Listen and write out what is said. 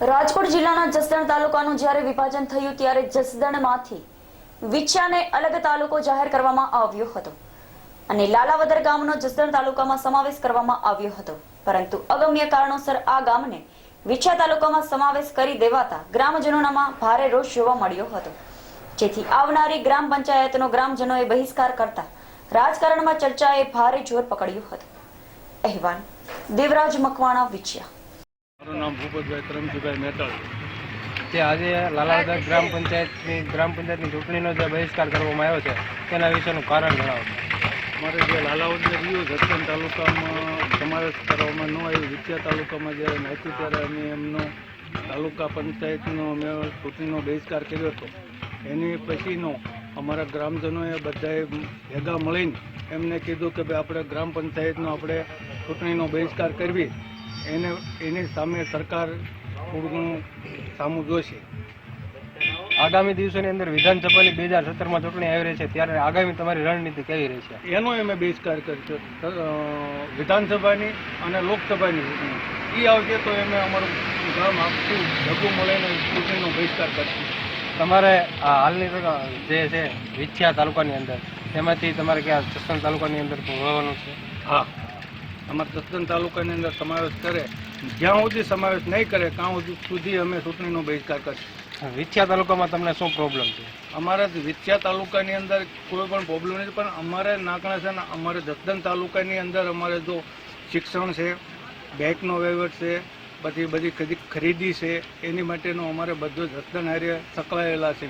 રાજકોટ જિલ્લાના જસદણ તાલુકાનું જ્યારે વિભાજન થયું ત્યારે જસદણમાંથી વિછિયાને અલગ તાલુકો જાહેર કરવામાં આવ્યો હતો. અને લાલાવદર ગામનો જસદણ તાલુકામાં સમાવેશ કરવામાં આવ્યો હતો. પરંતુ અગમ્ય કારણોસર આ ગામને વિછિયા તાલુકામાં સમાવેશ કરી દેવાતા ગ્રામજનોનામાં ભારે રોષ જોવા મળ્યો હતો. જેથી આવનારી ગ્રામ પંચાયતનો ગ્રામજનોએ બહિષ્કાર કરતા રાજકારણમાં ચર્ચાએ ભારે જોર પકડ્યું હતું. અહેવાલ, દેવરાજ મકવાણા, વિછિયા. મારું નામ ભૂપતભાઈ કરમજીભાઈ મેટલ. જે આજે લાલાવદર ગ્રામ પંચાયતની ગ્રામ પંચાયતની ચૂંટણીનો જે બહિષ્કાર કરવામાં આવ્યો છે તેના વિશેનું કારણ જણાવો. મારે જે લાલાવદર રહ્યું જસદણ તાલુકામાં સમાવેશ કરવામાં ન આવ્યું વિછિયા તાલુકામાં જ્યારે નાખ્યું ત્યારે અમે એમનો તાલુકા પંચાયતનો અમે ચૂંટણીનો બહિષ્કાર કર્યો હતો. એની પછીનો અમારા ગ્રામજનોએ બધાએ ભેગા મળીને એમને કીધું કે ભાઈ આપણે ગ્રામ પંચાયતનો આપણે ચૂંટણીનો બહિષ્કાર કરવી. એને એની સામે સરકાર થોડું ઘણું સામું જોશે. આગામી દિવસોની અંદર વિધાનસભાની બે હજાર સત્તરમાં ચૂંટણી આવી રહી છે ત્યારે આગામી તમારી રણનીતિ કેવી રહી છે? એનો અમે બહિષ્કાર કર્યો વિધાનસભાની અને લોકસભાની ચૂંટણી. એ આવશે તો અમે અમારું ગામ આખું ભેગું મળીને ચૂંટણીનો બહિષ્કાર કરશું. તમારે આ હાલની જે છે વિછિયા તાલુકાની અંદર તેમાંથી તમારે ક્યાં જસદણ તાલુકાની અંદર મળવાનું છે? હા. અમારા જસદણ તાલુકાની અંદર સમાવેશ કરે. જ્યાં સુધી સમાવેશ નહીં કરે ત્યાં સુધી અમે ચૂંટણીનો બહિષ્કાર કરીશું. વિછિયા તાલુકામાં તમને શું પ્રોબ્લેમ છે? અમારા વિછિયા તાલુકાની અંદર કોઈ પણ પ્રોબ્લેમ નથી પણ અમારે નાકણા છે ને અમારે જસદણ તાલુકાની અંદર અમારે જો શિક્ષણ છે બેંકનો વહીવટ છે પછી બધી ખરીદી છે એની માટેનો અમારે બધો જસદણ હારે સંકળાયેલા છે.